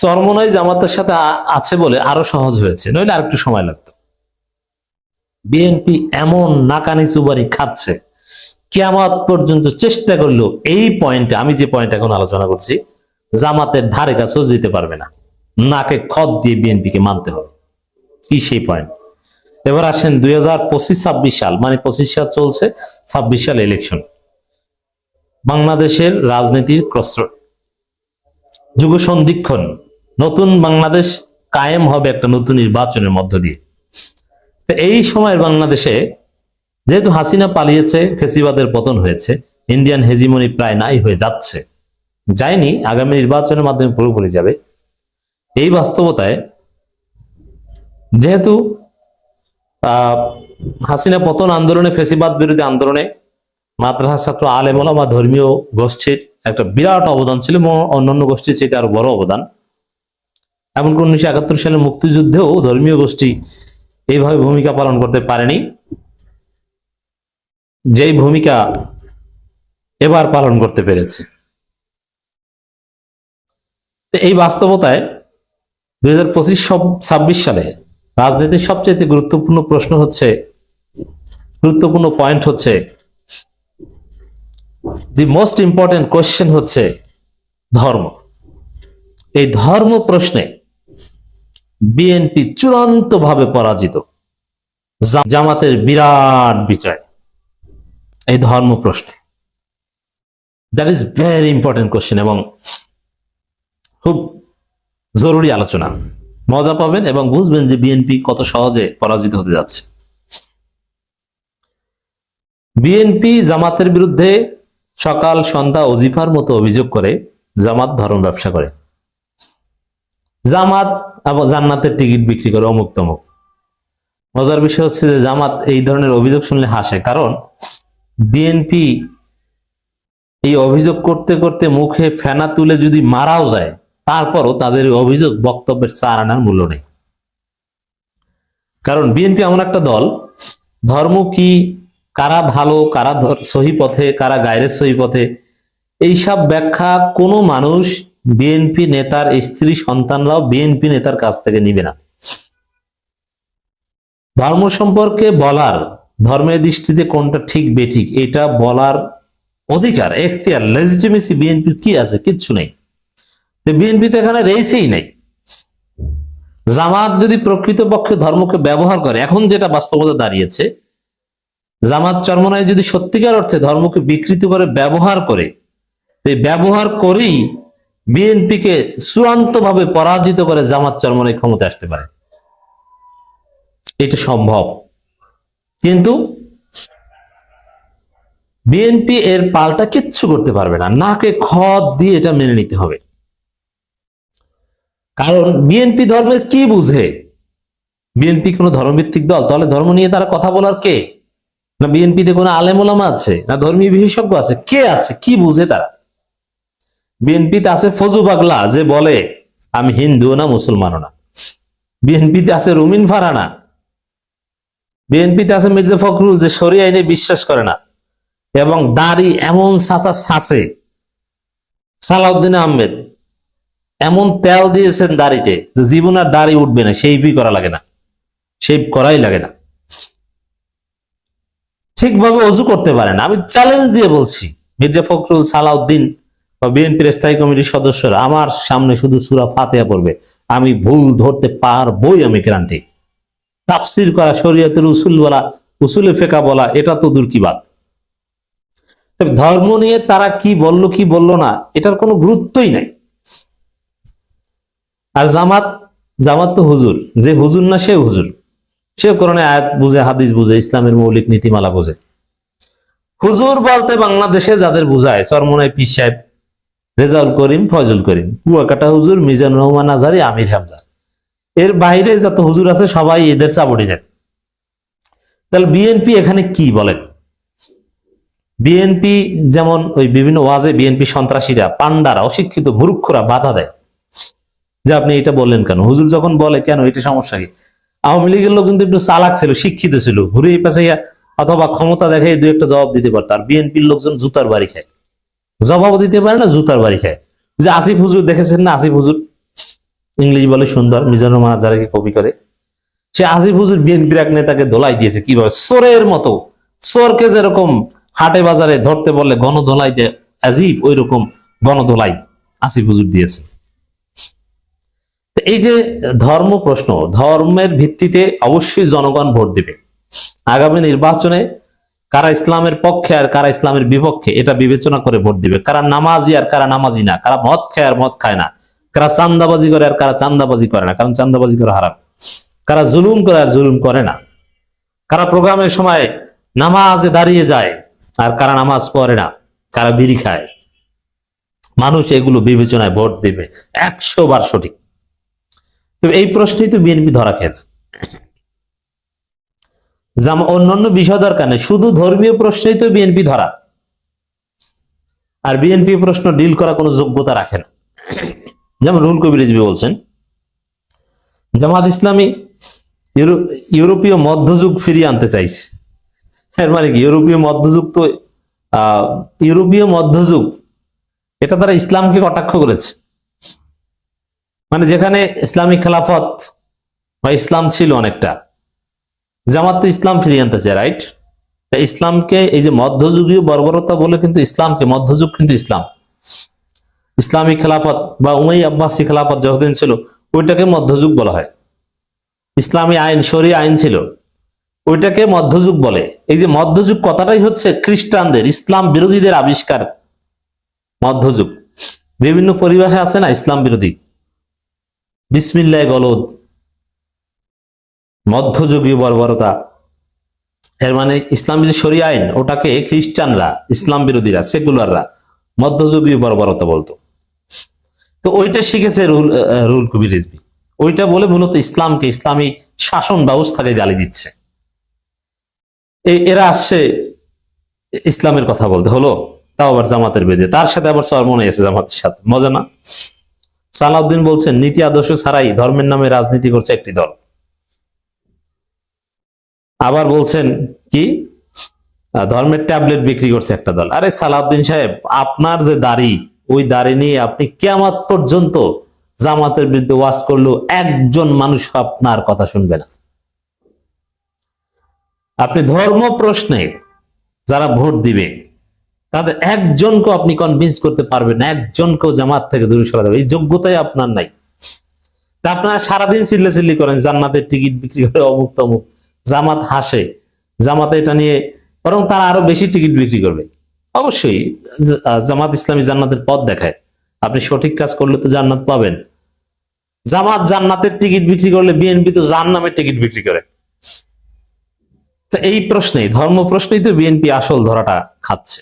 চরমনাই জামাতের সাথে আছে বলে আরও সহজ হয়েছে। নইলে আরেকটু সময় লাগতো। বিএনপি এমন নাকানি চুবারি খাচ্ছে, কেয়ামত পর্যন্ত চেষ্টা করল এই পয়েন্টে, আমি যে পয়েন্ট এখন আলোচনা করছি, জামাতের ধারে কাছেও যেতে পারবে না। নাকে খত দিয়ে বিএনপিকে মানতে হবে। কি সেই পয়েন্ট? এবার আসেন দুই হাজার পঁচিশ, ছাব্বিশ সাল মানে পঁচিশ সাল চলছে, ছাব্বিশ সাল ইলেকশন বাংলাদেশের রাজনীতির ক্রসরোড যুগ সন্ধিক্ষণ নতুন বাংলাদেশ কায়েম হবে একটা নতুন নির্বাচনের মধ্য দিয়ে। তো এই সময়ের বাংলাদেশে যেহেতু হাসিনা পালিয়েছে, ফেসিবাদের পতন হয়েছে, ইন্ডিয়ান হেজিমনি প্রায় নাই হয়ে যাচ্ছে, যায়নি, আগামী নির্বাচনের মাধ্যমে পুরোপুরি যাবে। এই বাস্তবতায় যেহেতু হাসিনা পতন আন্দোলনে, ফেসিবাদ বিরোধী আন্দোলনে মাদ্রাসা ছাত্র আলেমলা বা ধর্মীয় গোষ্ঠীর একটা বিরাট অবদান ছিল অন্যান্য গোষ্ঠীর চেয়ে আরও বড় অবদান। এমনকি উনিশশো একাত্তর সালে মুক্তিযুদ্ধেও ধর্মীয় গোষ্ঠী এইভাবে ভূমিকা পালন করতে পারেনি। যেই ভূমিকা এবার পালন করতে পেরেছে। এই বাস্তবতায় দুই হাজার পঁচিশ ছাব্বিশ সালে রাজনীতির সবচেয়ে গুরুত্বপূর্ণ প্রশ্ন হচ্ছে, গুরুত্বপূর্ণ পয়েন্ট হচ্ছে দি মোস্ট ইম্পর্টেন্ট কোয়েশ্চেন হচ্ছে ধর্ম। এই ধর্ম প্রশ্নে বিএনপি চূড়ান্ত ভাবে পরাজিত। জামাতের বিরাট বিজয়। এই ধর্ম প্রশ্নে। That is very important question এবং খুব জরুরি আলোচনা। মজা পাবেন এবং বুঝবেন যে বিএনপি কত সহজে পরাজিত হতে যাচ্ছে। বিএনপি জামাতের বিরুদ্ধে সকাল, সন্ধ্যা অজিফার মতো অভিযোগ করে জামাত ধর্ম ব্যবসা করে। জামাত আবার জান্নাতের টিকিট বিক্রি করে অমুক তমুক। মজার বিষয় হচ্ছে যে জামাত এই ধরনের অভিযোগ শুনলে হাসে। কারণ বিএনপি এই অভিযোগ করতে করতে মুখে ফেনা তুলে যদি মারাও যায়, তারপরও তাদের অভিযোগ বক্তব্যের চার আনার মূল্য নেই। কারণ বিএনপি এমন একটা দল, ধর্ম কি, কারা ভালো, কারা সহি পথে, কারা গায়ের সহি পথে, এইসব ব্যাখ্যা কোনো মানুষ বিএনপি নেতার স্ত্রী সন্তানরাও বিএনপি নেতার কাছ থেকে নিবে না। ধর্ম সম্পর্কে বলার, ধর্মের দৃষ্টিতে কোনটা ঠিক, বেঠিক, এটা বলার অধিকার, এখতিয়ার লেজিটিমেসি বিএনপির কি আছে, কিচ্ছু নেই। বিএনপি তো এখানে রেসেই নেই। জামাত যদি প্রকৃতপক্ষে ধর্মকে ব্যবহার করে, এখন যেটা বাস্তবতা দাঁড়িয়েছে, জামাত চরমনায় যদি সত্যিকার অর্থে ধর্মকে বিকৃত করে, ব্যবহার করে ব্যবহার করেই বিএনপিকে চূড়ান্ত ভাবে পরাজিত করে জামাত চরমনায় ক্ষমতা আসতে পারে। এটা সম্ভব। কিন্তু বিএনপি এর পাল্টা কিচ্ছু করতে পারবে না। নাকে খদ দিয়ে এটা মেনে নিতে হবে। কারণ বিএনপি ধর্মের কি বুঝে? বিএনপি কোনো ধর্মভিত্তিক দল? তাহলে ধর্ম নিয়ে তারা কথা বলার কে? না বিএনপিতে কোনো আলেমোলামা আছে? না ধর্মীয় বিশেষজ্ঞ আছে? কে আছে? কি বুঝে তারা? বিএনপিতে আছে ফজু পাগলা যে বলে, আমি হিন্দু না, মুসলমানও না। বিএনপিতে আছে রুমিন ফারানা বিএনপিতে আছে মির্জা ফখরুল, যে সরি আইনে বিশ্বাস করে না। এবং দাড়ি এমন সাঁচা সাঁচে, সালাউদ্দিন আহমেদ, এমন তেল দিয়েছেন দাড়িতে জীবন আর দাড়ি উঠবে না সেইভই করা লাগে না শেভ করাই লাগে না। ঠিকভাবে অজু করতে পারে না। আমি চ্যালেঞ্জ দিয়ে বলছি, মির্জা ফখরুল, সালাউদ্দিন বা বিএনপির স্থায়ী কমিটির সদস্যরা, আমার সামনে শুধু সুরা ফাতেহা পড়বে। আমি ভুল ধরতে পারবই আমি গ্রান্টি তাফসির করা, শরীয়তের উসুল বলা, উসুলে ফেকা বলা, এটা তো দূর কি বাদ ধর্ম নিয়ে তারা কি বলল কি বলল না, এটার কোনো গুরুত্বই নাই। আর জামাত জামাত তো হুজুর, যে হুজুর না সে হুজুর। সে কোরআনে আয়াত বুঝে, হাদিস বুঝে, ইসলামের মৌলিক নীতিমালা বুঝে। হুজুর বলতে বাংলাদেশে যাদের বুঝায়, চরমনায় পীর সাহেব রেজাউল করিম ফজল করিম। কুয়াকাটা হুজুর মিজানুর রহমান আজারি আমির হামজা। এর বাইরে যত হুজুর আছে, সবাই এদের সাবর্ডিনেট তাহলে বিএনপি এখানে কি বলেন? বিএনপি যেমন ওই বিভিন্ন ওয়াজে বিএনপি সন্ত্রাসীরা পান্ডারা অশিক্ষিত মূর্খরা বাধা দেয়। যে আপনি এটা বললেন কেন? হুজুর যখন বলে, কেন এটা সমস্যা কি? আওয়ামী লীগের লোক কিন্তু একটু চালাক ছিল, শিক্ষিত ছিল। ঘুরে পাশে অথবা ক্ষমতা দেখে দু একটা জবাব দিতে পারত। আর বিএনপির লোকজন জুতার বাড়ি খায়। জবাবও দিতে পারে না, জুতার বাড়ি খায়। যে আসিফ হুজুর, দেখেছেন না আসিফ হুজুর? ইংলিশ বলে সুন্দর, মিজানুর মাহাজারাকে কপি করে। সে আজিব হুজুর বিএনপির এক নেতাকে দোলাই দিয়েছে, কীভাবে? সোরের মতো। সোরকে যেরকম হাটে বাজারে ধরতে বললে গণধোলাই দেয় আজিব ওই রকম গণধোলাই আসিফ হুজুর দিয়েছে। এই যে ধর্ম প্রশ্ন, ধর্মের ভিত্তিতে অবশ্যই জনগণ ভোট দিবে। আগামী নির্বাচনে কারা ইসলামের পক্ষে আর কারা ইসলামের বিপক্ষে, এটা বিবেচনা করে ভোট দিবে। কারা নামাজি আর কারা নামাজি না, কারা মদ খায় আর মদ খায় না, কারা চান্দাবাজি করে আর কারা চান্দাবাজি করে না, কারণ চান্দাবাজি করে হারাম। কারা জুলুম করে আর জুলুম করে না। কারা প্রোগ্রামের সময় নামাজে দাঁড়িয়ে যায় আর কারা নামাজ পড়ে না, কারা বিড়ি খায়। মানুষ এগুলো বিবেচনায় ভোট দিবে, একশো বার সঠিক। তো এই প্রশ্নেই তো বিএনপি ধরা খেয়েছে। যেমন অন্যান্য বিষয় দরকার নেই, শুধু ধর্মীয় প্রশ্নেই তো বিএনপি ধরা। আর বিএনপি প্রশ্ন ডিল করা কোনো যোগ্যতা রাখে না। যেমন রুল কবির রিজভী বলছেন, জামাত ইসলামী ইউরো- ইউরোপীয় মধ্যযুগ ফিরিয়ে আনতে চাইছে। এর মানে কি? ইউরোপীয় মধ্যযুগ তো ইউরোপীয় মধ্যযুগ, এটা তারা ইসলামকে কটাক্ষ করেছে। মানে যেখানে ইসলামী খেলাফত বা ইসলাম ছিল অনেকটা জামাত ইসলাম ফিরিয়ে আনতে চায় রাইট ইসলামকে এই যে মধ্যযুগীয় বর্বরতা বলে কিন্তু ইসলামকে, মধ্যযুগ কিন্তু ইসলাম। ইসলামী খেলাফত বা উমাই আব্বাসী খেলাফত যতদিন ছিল, ওইটাকে মধ্যযুগ বলা হয়। ইসলামী আইন শরী আইন ছিল, ওইটাকে মধ্যযুগ বলে। এই যে মধ্যযুগ কথাটাই হচ্ছে খ্রিস্টানদের, ইসলাম বিরোধীদের আবিষ্কার। মধ্যযুগ। বিভিন্ন পরিভাষা আছে না ইসলাম বিরোধী? বিসমিল্লাহ গলদ। মধ্যযুগীয় বর্বরতা। এর মানে ইসলামী যে শরী আইন, ওটাকে খ্রিস্টানরা, ইসলাম বিরোধীরা, সেকুলাররা মধ্যযুগীয় বর্বরতা বলতো। তো ওইটা শিখেছে রুল রুল কবির রিজভী ওইটা বলে মূলত ইসলামকে ইসলামী শাসন ব্যবস্থাকে গালি দিচ্ছে। এরা আসছে ইসলামের কথা বলতে। হলো তাও আবার জামাতের বেদে তার সাথে আবার চরমনে আছে জামাতের সাথে। মজা না? সালাউদ্দিন বলছেন, নীতি আদর্শ ছাড়াই ধর্মের নামে রাজনীতি করছে একটি দল। আবার বলছেন, কি? ধর্মের ট্যাবলেট বিক্রি করছে একটা দল। আরে সালাউদ্দিন সাহেব, আপনার যে দাড়ি, ওই দাড়ি নিয়ে আপনি কেমন পর্যন্ত জামাতের বিরুদ্ধে ওয়াজ করলেও একজন মানুষ আপনার কথা শুনবে না। আপনি ধর্ম প্রশ্নে যারা ভোট দিবে, তাদের একজনকে আপনি কনভিন্স করতে পারবেন না, একজনকেও জামাত থেকে দূরে সরা দেবে এই যোগ্যতাই আপনার নাই। তা আপনারা সারাদিন চিল্লে চিল্লি করেন, জান্নাতের টিকিট বিক্রি করে অমুক তমুক। জামাত হাসে, জামাতে এটা নিয়ে বরং তারা আরও বেশি টিকিট বিক্রি করবে। অবশ্যই জামাত ইসলামী জান্নাতের পথ দেখায়। আপনি সঠিক কাজ করলে তো জান্নাত পাবেন। জামাত জান্নাতের টিকিট বিক্রি করলে বিএনপি তো জান্নামের টিকিট বিক্রি করে। তো এই প্রশ্নেই, ধর্ম প্রশ্নেই তো বিএনপি আসল ধরাটা খাচ্ছে।